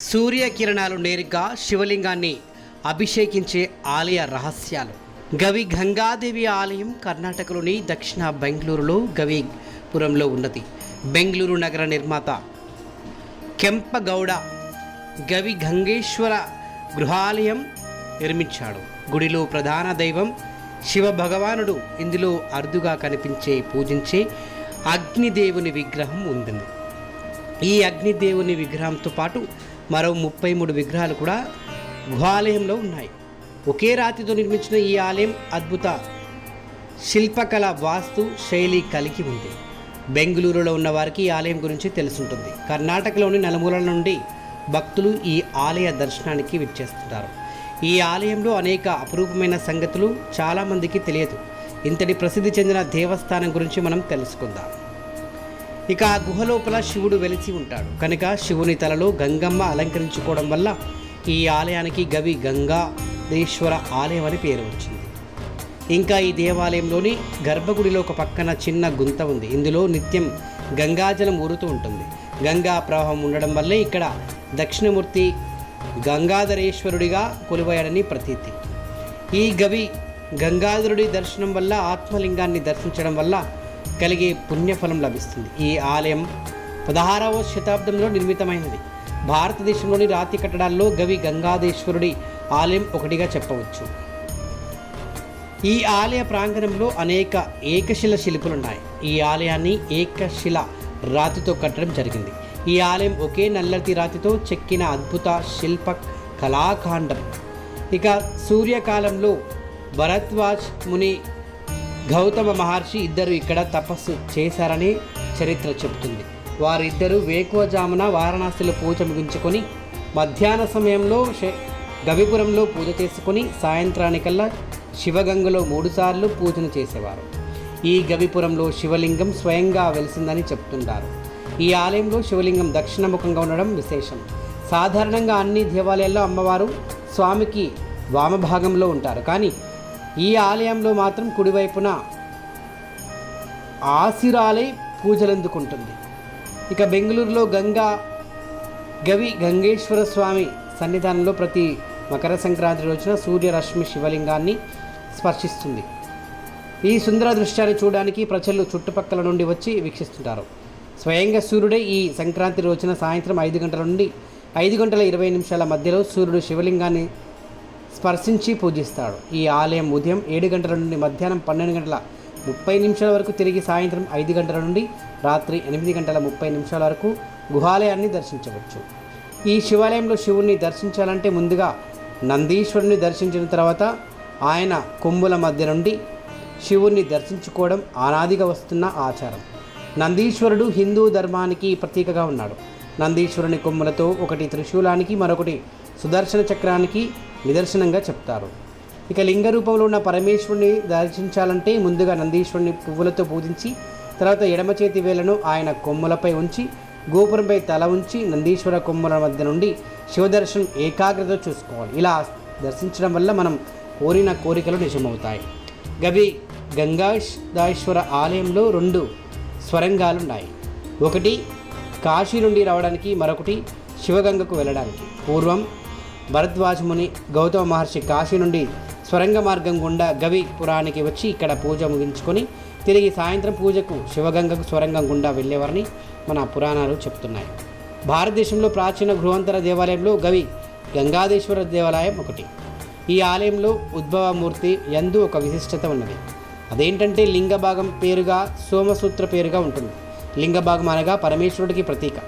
సూర్యకిరణాలు నేరుగా శివలింగాన్ని అభిషేకించే ఆలయ రహస్యాలు. గవి గంగాదేవి ఆలయం కర్ణాటకలోని దక్షిణ బెంగళూరులో గవిపురంలో ఉన్నది. బెంగళూరు నగర నిర్మాత కెంపగౌడ గవి గంగేశ్వర గృహాలయం నిర్మించాడు. గుడిలో ప్రధాన దైవం శివ భగవానుడు ఇందులో అరుదుగా కనిపించే పూజించే అగ్నిదేవుని విగ్రహం ఉంది ఈ అగ్నిదేవుని విగ్రహంతో పాటు మరో ముప్పై మూడు విగ్రహాలు కూడా గుహాలయంలో ఉన్నాయి. ఒకే రాతితో నిర్మించిన ఈ ఆలయం అద్భుత శిల్పకళ వాస్తు శైలి కలిగి ఉంది. బెంగళూరులో ఉన్న వారికి ఈ ఆలయం గురించి తెలుసుంటుంది. కర్ణాటకలోని నలుమూలల నుండి భక్తులు ఈ ఆలయ దర్శనానికి విచ్చేస్తుంటారు ఈ ఆలయంలో అనేక అపురూపమైన సంగతులు చాలామందికి తెలియదు. ఇంతటి ప్రసిద్ధి చెందిన దేవస్థానం గురించి మనం తెలుసుకుందాం. ఇక ఆ గుహ లోపల శివుడు వెలిసి ఉంటాడు. కనుక శివుని తలలో గంగమ్మ అలంకరించుకోవడం వల్ల ఈ ఆలయానికి గవి గంగాధేశ్వర ఆలయం అని పేరు వచ్చింది. ఇంకా ఈ దేవాలయంలోని గర్భగుడిలో ఒక పక్కన చిన్న గుంత ఉంది. ఇందులో నిత్యం గంగాజలం ఊరుతూ ఉంటుంది. గంగా ప్రవాహం ఉండడం వల్లే ఇక్కడ దక్షిణమూర్తి గంగాధరేశ్వరుడిగా కొలువయ్యాడని ప్రతీతి. ఈ గవి గంగాధరుడి దర్శనం వల్ల ఆత్మలింగాన్ని దర్శించడం వల్ల కలిగే పుణ్యఫలం లభిస్తుంది. ఈ ఆలయం పదహారవ శతాబ్దంలో నిర్మితమైనది. భారతదేశంలోని రాతి కట్టడాల్లో గవి గంగాధేశ్వరుడి ఆలయం ఒకటిగా చెప్పవచ్చు. ఈ ఆలయ ప్రాంగణంలో అనేక ఏకశిల శిల్పులున్నాయి. ఈ ఆలయాన్ని ఏకశిల రాతితో కట్టడం జరిగింది. ఈ ఆలయం ఒకే నల్లటి రాతితో చెక్కిన అద్భుత శిల్ప కళాఖాండం ఇక సూర్యకాలంలో భరద్వాజ్ ముని గౌతమ మహర్షి ఇద్దరు ఇక్కడ తపస్సు చేశారని చరిత్ర చెబుతుంది. వారిద్దరూ వేకువజామున వారణాసిలో పూజ ముగించుకొని మధ్యాహ్న సమయంలో గవిపురంలో పూజ చేసుకొని సాయంత్రానికల్లా శివగంగలో మూడుసార్లు పూజను చేసేవారు. ఈ గవిపురంలో శివలింగం స్వయంగా వెలిసిందని చెప్తుంటారు. ఈ ఆలయంలో శివలింగం దక్షిణముఖంగా ఉండడం విశేషం. సాధారణంగా అన్ని దేవాలయాల్లో అమ్మవారు స్వామికి వామభాగంలో ఉంటారు. కానీ ఈ ఆలయంలో మాత్రం కుడివైపున ఆశిరాలై పూజలందుకుంటుంది. ఇక బెంగళూరులో గంగా గవి గంగేశ్వర స్వామి సన్నిధానంలో ప్రతి మకర సంక్రాంతి రోజున సూర్యరశ్మి శివలింగాన్ని స్పర్శిస్తుంది. ఈ సుందర దృశ్యాన్ని చూడడానికి ప్రజలు చుట్టుపక్కల నుండి వచ్చి వీక్షిస్తుంటారు. స్వయంగా సూర్యుడే ఈ సంక్రాంతి రోజున సాయంత్రం ఐదు గంటల నుండి ఐదు గంటల ఇరవై నిమిషాల మధ్యలో సూర్యుడు శివలింగాన్ని స్పర్శించి పూజిస్తాడు. ఈ ఆలయం ఉదయం ఏడు గంటల నుండి మధ్యాహ్నం పన్నెండు గంటల ముప్పై నిమిషాల వరకు తిరిగి సాయంత్రం ఐదు గంటల నుండి రాత్రి ఎనిమిది గంటల ముప్పై నిమిషాల వరకు గుహాలయాన్ని దర్శించవచ్చు. ఈ శివాలయంలో శివుణ్ణి దర్శించాలంటే ముందుగా నందీశ్వరుని దర్శించిన తర్వాత ఆయన కొమ్ముల మధ్య నుండి శివుణ్ణి దర్శించుకోవడం ఆనాదిగా వస్తున్న ఆచారం. నందీశ్వరుడు హిందూ ధర్మానికి ప్రతీకగా ఉన్నాడు. నందీశ్వరుని కొమ్ములతో ఒకటి త్రిశూలానికి మరొకటి సుదర్శన చక్రానికి నిదర్శనంగా చెప్తారు. ఇక లింగ రూపంలో ఉన్న పరమేశ్వరుని దర్శించాలంటే ముందుగా నందీశ్వరుని పువ్వులతో పూజించి తర్వాత ఎడమ చేతి వేలను ఆయన కొమ్ములపై ఉంచి గోపురంపై తల ఉంచి నందీశ్వర కొమ్ముల మధ్య నుండి శివదర్శనం ఏకాగ్రత చూసుకోవాలి. ఇలా దర్శించడం వల్ల మనం కోరిన కోరికలు నిజమవుతాయి. గవి గంగాదాశ్వర ఆలయంలో రెండు స్వరంగాలున్నాయి. ఒకటి కాశీ నుండి రావడానికి మరొకటి శివగంగకు వెళ్ళడానికి. పూర్వం భరద్వాజ ముని గౌతమ మహర్షి కాశీ నుండి స్వరంగ మార్గం గుండా గవిపురానికి వచ్చి ఇక్కడ పూజ ముగించుకొని తిరిగి సాయంత్రం పూజకు శివగంగకు స్వరంగం గుండా వెళ్ళేవారని మన పురాణాలు చెప్తున్నాయి. భారతదేశంలో ప్రాచీన గృహాంతర దేవాలయంలో గవి గంగాధేశ్వర దేవాలయం ఒకటి. ఈ ఆలయంలో ఉద్భవమూర్తి ఎందు ఒక విశిష్టత ఉన్నది. అదేంటంటే లింగభాగం పేరుగా సోమసూత్ర పేరుగా ఉంటుంది. లింగభాగం అనగా పరమేశ్వరుడికి ప్రతీక.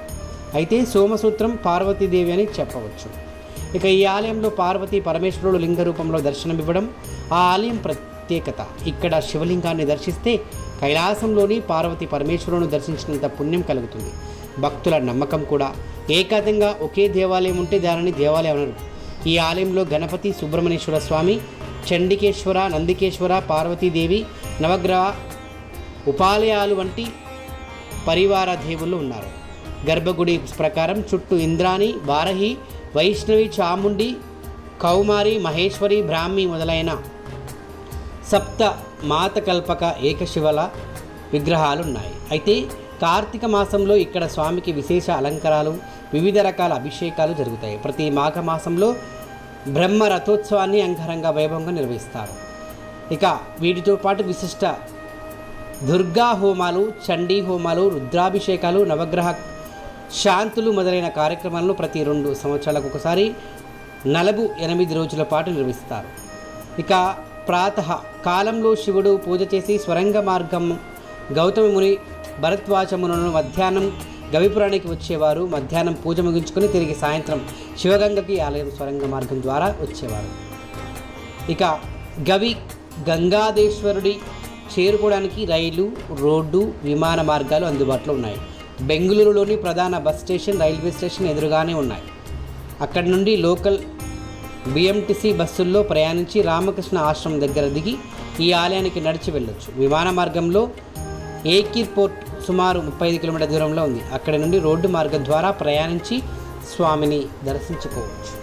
అయితే సోమసూత్రం పార్వతీదేవి అని చెప్పవచ్చు. ఇక ఈ ఆలయంలో పార్వతి పరమేశ్వరుడు లింగ రూపంలో దర్శనమివ్వడం ఆ ఆలయం ప్రత్యేకత. ఇక్కడ శివలింగాన్ని దర్శిస్తే కైలాసంలోని పార్వతి పరమేశ్వరులను దర్శించినంత పుణ్యం కలుగుతుంది. భక్తుల నమ్మకం కూడా. ఏకాధంగా ఒకే దేవాలయం ఉంటే దానిని దేవాలయం అనరు. ఈ ఆలయంలో గణపతి సుబ్రహ్మణ్యేశ్వర స్వామి చండికేశ్వర నందికేశ్వర పార్వతీదేవి నవగ్రహ ఉపాలయాలు వంటి పరివార దేవుళ్ళు ఉన్నారు. గర్భగుడి ప్రకారం చుట్టూ ఇంద్రాణి వారహి వైష్ణవి చాముండి కౌమారి మహేశ్వరి బ్రాహ్మి మొదలైన సప్త మాతకల్పక ఏకశివల విగ్రహాలు ఉన్నాయి అయితే కార్తీక మాసంలో ఇక్కడ స్వామికి విశేష అలంకారాలు వివిధ రకాల అభిషేకాలు జరుగుతాయి. ప్రతి మాఘమాసంలో బ్రహ్మ రథోత్సవాన్ని అంగరంగ వైభవంగా నిర్వహిస్తారు. ఇక వీటితో పాటు విశిష్ట దుర్గా హోమాలు చండీ హోమాలు రుద్రాభిషేకాలు నవగ్రహ శాంతులు మొదలైన కార్యక్రమాలను ప్రతి రెండు సంవత్సరాలకు ఒకసారి నలభు ఎనిమిది రోజుల పాటు నిర్వహిస్తారు. ఇక ప్రాత కాలంలో శివుడు పూజ చేసి స్వరంగ మార్గం గౌతమ ముని భరద్వాజములను మధ్యాహ్నం గవిపురానికి వచ్చేవారు. మధ్యాహ్నం పూజ ముగించుకొని తిరిగి సాయంత్రం శివగంగకి ఆలయం స్వరంగ మార్గం ద్వారా వచ్చేవారు. ఇక గవి గంగాదేశ్వరుడి చేరుకోవడానికి రైలు రోడ్డు విమాన మార్గాలు అందుబాటులో ఉన్నాయి. బెంగళూరులోని ప్రధాన బస్ స్టేషన్ రైల్వే స్టేషన్ ఎదురుగానే ఉన్నాయి. అక్కడి నుండి లోకల్ బిఎంటిసి బస్సుల్లో ప్రయాణించి రామకృష్ణ ఆశ్రమం దగ్గర దిగి ఈ ఆలయానికి నడిచి వెళ్ళొచ్చు. విమాన మార్గంలో ఏకిర్ పోర్ట్ సుమారు ముప్పై ఐదు కిలోమీటర్ల దూరంలో ఉంది. అక్కడి నుండి రోడ్డు మార్గం ద్వారా ప్రయాణించి స్వామిని దర్శించుకోవచ్చు.